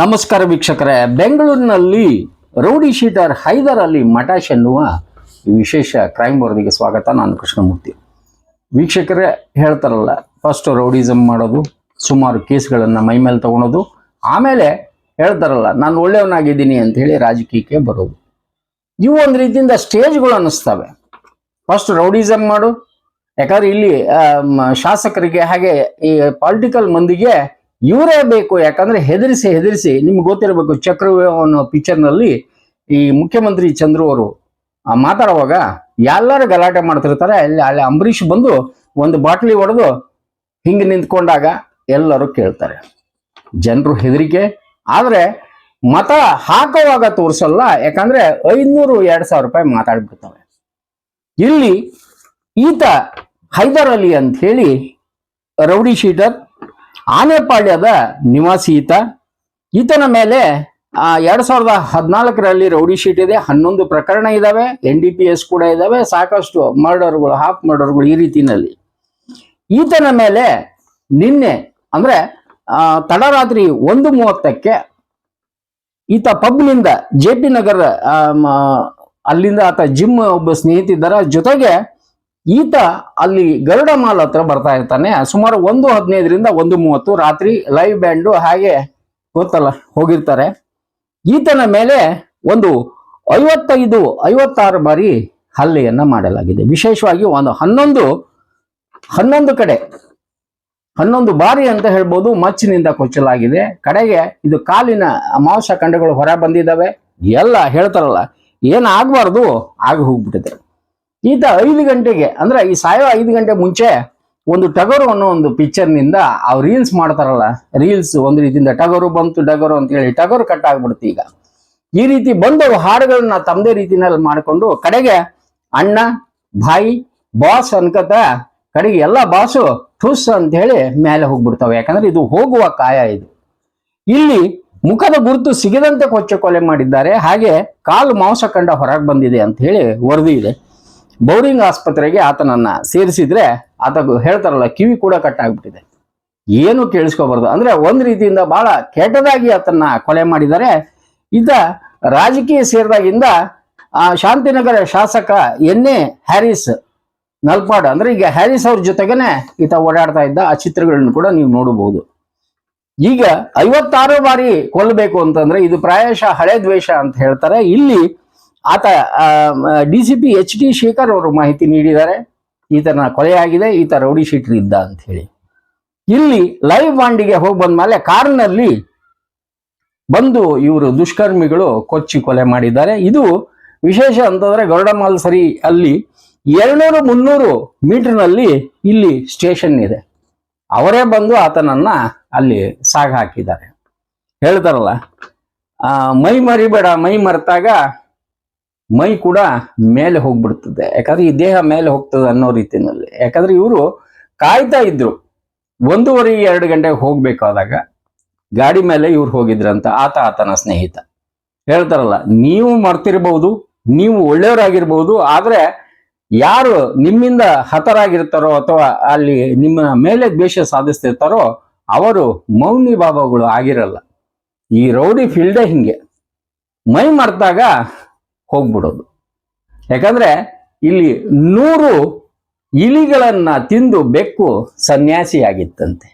ನಮಸ್ಕಾರ ವೀಕ್ಷಕರೇ. ಬೆಂಗಳೂರಿನಲ್ಲಿ ರೌಡಿ ಶೀಟರ್ ಹೈದರ್ ಅಲಿ ಮಟಾಶ್ ಎನ್ನುವ ವಿಶೇಷ ಕ್ರೈಮ್ ವರದಿಗೆ ಸ್ವಾಗತ. ನಾನು ಕೃಷ್ಣಮೂರ್ತಿ. ವೀಕ್ಷಕರೇ, ಹೇಳ್ತಾರಲ್ಲ ಫಸ್ಟ್ ರೌಡಿಸಮ್ ಮಾಡೋದು, ಸುಮಾರು ಕೇಸ್ಗಳನ್ನು ಮೈಮೇಲೆ ತಗೊಳೋದು, ಆಮೇಲೆ ಹೇಳ್ತಾರಲ್ಲ, ನಾನು ಒಳ್ಳೆಯವನಾಗಿದ್ದೀನಿ ಅಂತ ಹೇಳಿ ರಾಜಕೀಯಕ್ಕೆ ಬರೋದು. ಇವು ಒಂದು ರೀತಿಯಿಂದ ಸ್ಟೇಜ್ಗಳು ಅನ್ನಿಸ್ತವೆ. ಫಸ್ಟ್ ರೌಡಿಸಮ್ ಮಾಡು. ಯಾಕಂದ್ರೆ ಇಲ್ಲಿ ಶಾಸಕರಿಗೆ ಹಾಗೆ ಈ ಪಾಲಿಟಿಕಲ್ ಮಂದಿಗೆ ಇವರೇ ಬೇಕು. ಯಾಕಂದ್ರೆ ಹೆದರಿಸಿ ಹೆದರಿಸಿ, ನಿಮ್ಗೆ ಗೊತ್ತಿರಬೇಕು ಚಕ್ರವ್ಯೂಹ ಅನ್ನೋ ಪಿಕ್ಚರ್ನಲ್ಲಿ ಈ ಮುಖ್ಯಮಂತ್ರಿ ಚಂದ್ರು ಅವರು ಮಾತಾಡುವಾಗ ಎಲ್ಲರೂ ಗಲಾಟೆ ಮಾಡ್ತಿರ್ತಾರೆ, ಅಲ್ಲಿ ಅಲ್ಲಿ ಅಂಬರೀಷ್ ಬಂದು ಒಂದು ಬಾಟ್ಲಿ ಹೊಡೆದು ಹಿಂಗೆ ನಿಂತ್ಕೊಂಡಾಗ ಎಲ್ಲರೂ ಕೇಳ್ತಾರೆ. ಜನರು ಹೆದರಿಕೆ. ಆದರೆ ಮತ ಹಾಕುವಾಗ ತೋರಿಸಲ್ಲ, ಯಾಕಂದ್ರೆ ಐದ್ನೂರು ಎರಡ್ ಸಾವಿರ ರೂಪಾಯಿ ಮಾತಾಡ್ಬಿಡ್ತವೆ. ಇಲ್ಲಿ ಈತ ಹೈದರ್ ಅಲಿ ಅಂತ ಹೇಳಿ ರೌಡಿ ಶೀಟರ್ ಆನೆಪಾಳ್ಯದ ನಿವಾಸಿ ಈತ. ಈತನ ಮೇಲೆ ಆ, ಎರಡ್ ಸಾವಿರದ ಹದಿನಾಲ್ಕರಲ್ಲಿ ರೌಡಿ ಶೀಟ್ ಇದೆ. ಹನ್ನೊಂದು ಪ್ರಕರಣ ಇದಾವೆ. ಎನ್ ಡಿ ಪಿ ಎಸ್ ಕೂಡ ಇದಾವೆ. ಸಾಕಷ್ಟು ಮರ್ಡರ್ಗಳು ಹಾಫ್ ಮರ್ಡರ್ಗಳು ಈ ರೀತಿನಲ್ಲಿ ಈತನ ಮೇಲೆ ನಿನ್ನೆ ಅಂದ್ರೆ ತಡರಾತ್ರಿ ಒಂದು ಮೂವತ್ತಕ್ಕೆ ಈತ ಪಬ್ನಿಂದ ಜೆ ಪಿ ನಗರ ಅಲ್ಲಿಂದ ಆತ ಜಿಮ್ ಒಬ್ಬ ಸ್ನೇಹಿತಿದ್ದಾರ ಜೊತೆಗೆ ಈತ ಅಲ್ಲಿ ಗರುಡ ಮಾಲ್ ಹತ್ರ ಬರ್ತಾ ಇರ್ತಾನೆ. ಸುಮಾರು ಒಂದು ಹದಿನೈದರಿಂದ ಒಂದು ಮೂವತ್ತು ರಾತ್ರಿ ಲೈವ್ ಬ್ಯಾಂಡು ಹಾಗೆ ಗೊತ್ತಲ್ಲ, ಹೋಗಿರ್ತಾರೆ. ಈತನ ಮೇಲೆ ಒಂದು ಐವತ್ತೈದು, ಐವತ್ತಾರು ಬಾರಿ ಹಲ್ಲೆಯನ್ನ ಮಾಡಲಾಗಿದೆ. ವಿಶೇಷವಾಗಿ ಒಂದು ಹನ್ನೊಂದು ಹನ್ನೊಂದು ಕಡೆ, ಹನ್ನೊಂದು ಬಾರಿ ಅಂತ ಹೇಳ್ಬೋದು, ಮಚ್ಚಿನಿಂದ ಕೊಚ್ಚಲಾಗಿದೆ. ಕಡೆಗೆ ಇದು ಕಾಲಿನ ಮಾಂಸಖಂಡಗಳು ಹೊರ ಬಂದಿದ್ದಾವೆ. ಎಲ್ಲ ಹೇಳ್ತಾರಲ್ಲ ಏನಾಗಬಾರ್ದು ಆಗ ಹೋಗ್ಬಿಟ್ಟಿದೆ. ಈತ ಐದು ಗಂಟೆಗೆ, ಅಂದ್ರೆ ಈ ಸಾಯೋ ಐದು ಗಂಟೆ ಮುಂಚೆ ಒಂದು ಟಗರು ಅನ್ನೋ ಒಂದು ಪಿಕ್ಚರ್ನಿಂದ ಅವ್ರು ರೀಲ್ಸ್ ಮಾಡ್ತಾರಲ್ಲ ರೀಲ್ಸ್ ಒಂದು ರೀತಿಯಿಂದ ಟಗರು ಬಂತು ಟಗರು ಅಂತ ಹೇಳಿ ಟಗರು ಕಟ್ ಆಗ್ಬಿಡುತ್ತೆ ಈಗ. ಈ ರೀತಿ ಬಂದು ಹಾಡುಗಳನ್ನ ತಮ್ಮದೇ ರೀತಿನಲ್ಲಿ ಮಾಡಿಕೊಂಡು ಕಡೆಗೆ ಅಣ್ಣ ಬಾಯಿ ಬಾಸ್ ಅನ್ಕತ ಕಡೆಗೆ ಎಲ್ಲ ಬಾಸು ಠುಸ್ ಅಂತ ಹೇಳಿ ಮೇಲೆ ಹೋಗ್ಬಿಡ್ತವೆ. ಯಾಕಂದ್ರೆ ಇದು ಹೋಗುವ ಕಾಯ ಇದು. ಇಲ್ಲಿ ಮುಖದ ಗುರುತು ಸಿಗದಂತೆ ಕೊಚ್ಚೆ ಕೊಲೆ ಮಾಡಿದ್ದಾರೆ. ಹಾಗೆ ಕಾಲು ಮಾಂಸ ಕಂಡ ಹೊರಗೆ ಬಂದಿದೆ ಅಂತ ಹೇಳಿ ವರದಿ ಇದೆ. ಬೌರಿಂಗ್ ಆಸ್ಪತ್ರೆಗೆ ಆತನನ್ನ ಸೇರಿಸಿದ್ರೆ ಆತ ಹೇಳ್ತಾರಲ್ಲ, ಕಿವಿ ಕೂಡ ಕಟ್ಟಾಗ್ಬಿಟ್ಟಿದೆ ಏನು ಕೇಳಿಸ್ಕೋಬಾರ್ದು? ಅಂದ್ರೆ ಒಂದ್ ರೀತಿಯಿಂದ ಬಹಳ ಕೆಟ್ಟದಾಗಿ ಆತನ್ನ ಕೊಲೆ ಮಾಡಿದ್ದಾರೆ. ಇದ್ದ ರಾಜಕೀಯ ಸೇರಿದಾಗಿಂದ, ಆ, ಶಾಂತಿನಗರ ಶಾಸಕ ಎನ್ ಎ ಹ್ಯಾರಿಸ್ ನಲ್ಪಾಡ್, ಅಂದ್ರೆ ಈಗ ಹ್ಯಾರಿಸ್ ಅವ್ರ ಜೊತೆಗೇನೆ ಈತ ಓಡಾಡ್ತಾ ಇದ್ದ, ಆ ಚಿತ್ರಗಳನ್ನು ಕೂಡ ನೀವು ನೋಡಬಹುದು. ಈಗ ಐವತ್ತಾರು ಬಾರಿ ಕೊಲ್ಲಬೇಕು ಅಂತಂದ್ರೆ ಇದು ಪ್ರಾಯಶಃ ಹಳೆ ದ್ವೇಷ ಅಂತ ಹೇಳ್ತಾರೆ. ಇಲ್ಲಿ ಆತ D C P H D Shekhar ಅವರು ಮಾಹಿತಿ ನೀಡಿದ್ದಾರೆ. ಈತನ ಕೊಲೆಯಾಗಿದೆ ಈತ ರೌಡಿ ಶೀಟರ್ ಇದ್ದ ಅಂತ ಹೇಳಿ. ಇಲ್ಲಿ ಲೈವ್ ಬಾಂಡಿಗೆ ಹೋಗಿ ಬಂದ್ಮೇಲೆ ಕಾರ್ನಲ್ಲಿ ಬಂದು ಇವರು ದುಷ್ಕರ್ಮಿಗಳು ಕೊಚ್ಚಿ ಕೊಲೆ ಮಾಡಿದ್ದಾರೆ. ಇದು ವಿಶೇಷ ಅಂತಂದ್ರೆ ಗರುಡಮಾಲ್ ಸರಿ ಅಲ್ಲಿ ಎರಡ್ನೂರು ಮುನ್ನೂರು ಮೀಟರ್ನಲ್ಲಿ ಇಲ್ಲಿ ಸ್ಟೇಷನ್ ಇದೆ. ಅವರೇ ಬಂದು ಆತನನ್ನ ಅಲ್ಲಿ ಸಾಗ ಹಾಕಿದ್ದಾರೆ. ಹೇಳ್ತಾರಲ್ಲ ಮೈ ಮರಿಬೇಡ, ಮೈ ಮರೆತಾಗ ಮೈ ಕೂಡ ಮೇಲೆ ಹೋಗ್ಬಿಡ್ತದೆ. ಯಾಕಂದ್ರೆ ಈ ದೇಹ ಮೇಲೆ ಹೋಗ್ತದೆ ಅನ್ನೋ ರೀತಿಯಲ್ಲಿ. ಯಾಕಂದ್ರೆ ಇವರು ಕಾಯ್ತಾ ಇದ್ರು. ಒಂದೂವರೆ, ಎರಡು ಗಂಟೆಗೆ ಹೋಗ್ಬೇಕಾದಾಗ ಗಾಡಿ ಮೇಲೆ ಇವ್ರು ಹೋಗಿದ್ರಂತ ಆತ ಆತನ ಸ್ನೇಹಿತ. ಹೇಳ್ತಾರಲ್ಲ, ನೀವು ಮರ್ತಿರ್ಬಹುದು ನೀವು ಒಳ್ಳೆಯವರಾಗಿರ್ಬಹುದು ಆದ್ರೆ ಯಾರು ನಿಮ್ಮಿಂದ ಹತರಾಗಿರ್ತಾರೋ ಅಥವಾ ಅಲ್ಲಿ ನಿಮ್ಮ ಮೇಲೆ ದ್ವೇಷ ಸಾಧಿಸ್ತಿರ್ತಾರೋ ಅವರು ಮೌನಿ ಬಾಬಾಗಳು ಆಗಿರಲ್ಲ. ಈ ರೌಡಿ ಫೀಲ್ಡೇ ಹಿಂಗೆ. ಮೈ ಮರ್ತಾಗ ಹೋಗ್ಬಿಡೋದು. ಯಾಕಂದ್ರೆ ಇಲ್ಲಿ ನೂರು ಇಲಿಗಳನ್ನ ತಿಂದು ಬೆಕ್ಕು ಸನ್ಯಾಸಿಯಾಗಿತ್ತಂತೆ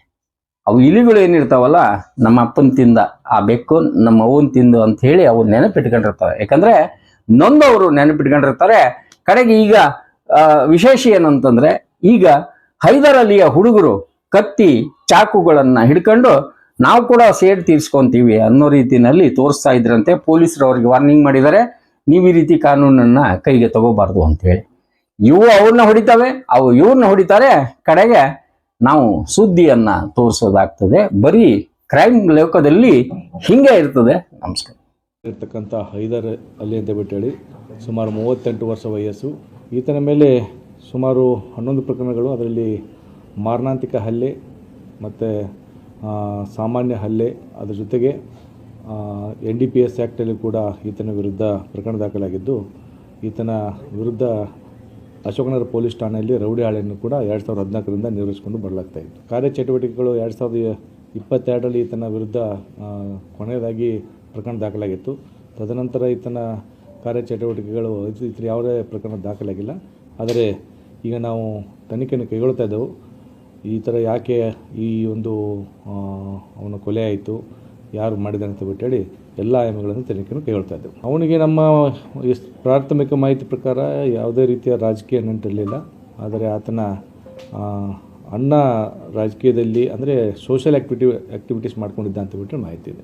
ಅವು ಇಲಿಗಳು ಏನಿರ್ತಾವಲ್ಲ, ನಮ್ಮ ಅಪ್ಪನ ತಿಂದ ಆ ಬೆಕ್ಕು ನಮ್ಮ ಅವನ್ ತಿಂದು ಅಂತ ಹೇಳಿ ಅವು ನೆನಪಿಟ್ಕೊಂಡಿರ್ತಾರೆ. ಯಾಕಂದ್ರೆ ನೊಂದವರು ನೆನಪಿಟ್ಕೊಂಡಿರ್ತಾರೆ. ಕಡೆಗೆ ಈಗ ವಿಶೇಷ ಏನು ಅಂತಂದ್ರೆ ಈಗ ಹೈದರ್ ಅಲಿಯ ಹುಡುಗರು ಕತ್ತಿ ಚಾಕುಗಳನ್ನ ಹಿಡ್ಕೊಂಡು ನಾವು ಕೂಡ ಸೇಡ್ ತೀರ್ಸ್ಕೊಂತೀವಿ ಅನ್ನೋ ರೀತಿಯಲ್ಲಿ ತೋರಿಸ್ತಾ ಇದ್ರಂತೆ ಪೊಲೀಸರು ಅವ್ರಿಗೆ ವಾರ್ನಿಂಗ್ ಮಾಡಿದ್ದಾರೆ. ನೀವು ಈ ರೀತಿ ಕಾನೂನನ್ನ ಕೈಗೆ ತಗೋಬಾರ್ದು ಅಂತ ಹೇಳಿ ಇವು ಅವ್ರನ್ನ ಹೊಡಿತವೆ, ಅವು ಇವ್ರನ್ನ ಹೊಡಿತಾರೆ, ಕಡೆಗೆ ನಾವು ಸುದ್ದಿಯನ್ನ ತೋರಿಸೋದಾಗ್ತದೆ. ಬರೀ ಕ್ರೈಮ್ ಲೋಕದಲ್ಲಿ ಹಿಂಗೆ ಇರ್ತದೆ. ನಮಸ್ಕಾರ. ಇರ್ತಕ್ಕಂಥ ಹೈದರ್ ಅಲಿ ಅಂತ ಬಿಟ್ಟು ಹೇಳಿ ಸುಮಾರು ಮೂವತ್ತೆಂಟು ವರ್ಷ ವಯಸ್ಸು. ಈತನ ಮೇಲೆ ಸುಮಾರು ಹನ್ನೊಂದು ಪ್ರಕರಣಗಳು, ಅದರಲ್ಲಿ ಮಾರಣಾಂತಿಕ ಹಲ್ಲೆ ಮತ್ತು ಸಾಮಾನ್ಯ ಹಲ್ಲೆ. ಅದರ ಜೊತೆಗೆ ಎನ್ ಡಿ ಪಿ ಎಸ್ ಆ್ಯಕ್ಟಲ್ಲಿ ಕೂಡ ಈತನ ವಿರುದ್ಧ ಪ್ರಕರಣ ದಾಖಲಾಗಿದ್ದು, ಈತನ ವಿರುದ್ಧ ಅಶೋಕನಗರ ಪೊಲೀಸ್ ಠಾಣೆಯಲ್ಲಿ ರೌಡಿ ಹಾಳೆಯನ್ನು ಕೂಡ ಎರಡು ಸಾವಿರದ ಹದಿನಾಲ್ಕರಿಂದ ನಿರ್ವಹಿಸಿಕೊಂಡು ಬರಲಾಗ್ತಾ ಇತ್ತು. ಕಾರ್ಯಚಟುವಟಿಕೆಗಳು ಎರಡು ಸಾವಿರದ ಇಪ್ಪತ್ತೆರಡರಲ್ಲಿ ಈತನ ವಿರುದ್ಧ ಕೊನೆಯದಾಗಿ ಪ್ರಕರಣ ದಾಖಲಾಗಿತ್ತು. ತದನಂತರ ಈತನ ಕಾರ್ಯಚಟುವಟಿಕೆಗಳು ಇತರ ಯಾವುದೇ ಪ್ರಕರಣ ದಾಖಲಾಗಿಲ್ಲ. ಆದರೆ ಈಗ ನಾವು ತನಿಖೆಯನ್ನು ಕೈಗೊಳ್ತಾ ಇದ್ದೆವು. ಈ ಥರ ಯಾಕೆ ಈ ಒಂದು ಅವನ ಕೊಲೆ ಆಯಿತು? ಯಾರು ಮಾಡಿದಾನೆ ಅಂತ ಬಿಟ್ಟೇಳಿ ಎಲ್ಲ ಆಯಾಮಗಳನ್ನು ತನಿಖೆಯನ್ನು ಕೈಗೊಳ್ತಾ ಇದ್ದೆವು. ಅವನಿಗೆ ನಮ್ಮ ಪ್ರಾಥಮಿಕ ಮಾಹಿತಿ ಪ್ರಕಾರ ಯಾವುದೇ ರೀತಿಯ ರಾಜಕೀಯ ನಂಟಿರಲಿಲ್ಲ ಆದರೆ ಆತನ ಅಣ್ಣ ರಾಜಕೀಯದಲ್ಲಿ, ಅಂದರೆ ಸೋಷಿಯಲ್ ಆ್ಯಕ್ಟಿವಿಟಿ ಆ್ಯಕ್ಟಿವಿಟೀಸ್ ಮಾಡ್ಕೊಂಡಿದ್ದ ಅಂತ ಬಿಟ್ಟು ಮಾಹಿತಿ ಇದೆ.